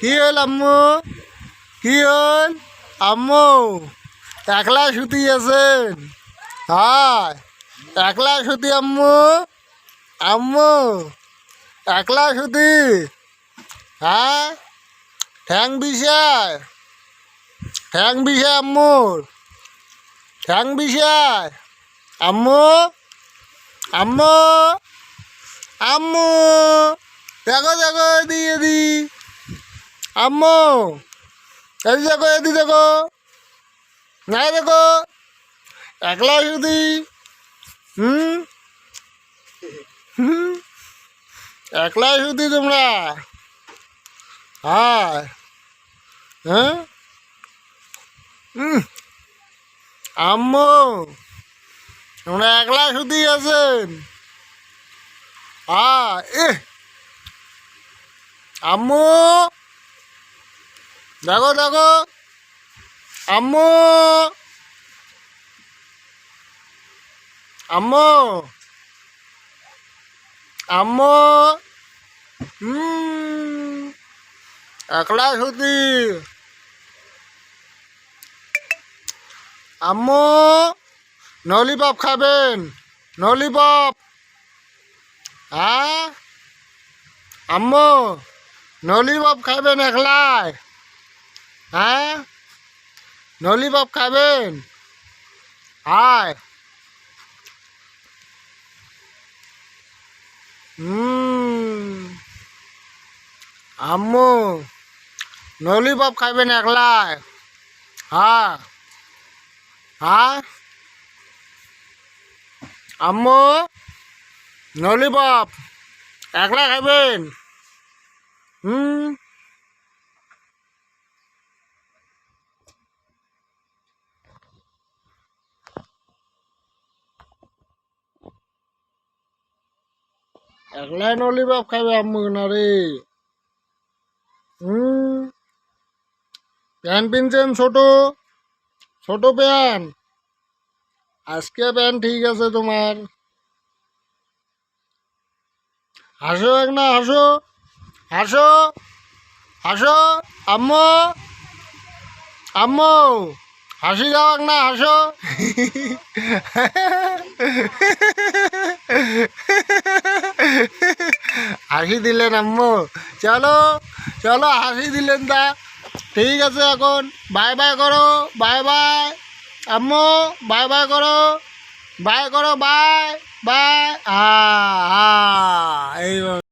কি হল আম্মু? কি হল? আম্মু, একলা সুতি আছেন? হায়, একলা সুতি আম্মু? আম্মু, একলা সুতি? হ্যাঁ? ঠ্যাং বিষায়? ঠ্যাং বিষায় আম্মুর? ঠ্যাং বিষায়? আম্মু? আম্মু? আম্মু, দেখো দেখো এদি এদি আম্মু এদি দেখো এদি দেখো। নাই দেখো, একলা শুধু। হুম? হুম? একলা শুধু তোমরা? হ্যাঁ? হ্যাঁ? হুম? আম্মু, তোমরা একলা শুধুই আছেন? হ্যাঁ এ আম্মু দেখো দেখো। আম্মু। আম্মু। আম্মু। হুম। একলা শুধু আম্মু নলিপপ খাবেন নলিপপ হ্যাঁ? আম্মু নলিপপ খাবেন একলাই। হ্যাঁ? নলিপপ খাবেন? হায় হুম আম্মু নলিপপ খাবেন একলাই। হ্যাঁ। হ্যাঁ? আম্মু নলিপপ একলা খাবেন হুম একলাই নলিপপ খাবে আম্মু রে হুম? প্যান্ট পিনছেন ছোট ছোট প্যান্ট আজকে প্যান্ট ঠিক আছে তোমার। হাসো এক না, হাসো হাসো হাসো, আম্মু আম্মু, হাসি যাও এক না, হাসো। হাসি দিলেন আম্মু। চলো চলো, হাসি দিলেন দা ঠিক আছে এখন বাই বাই করো বাই বাই আম্মু বাই বাই করো বাই করো বাই বাই হা হা এইভাবে।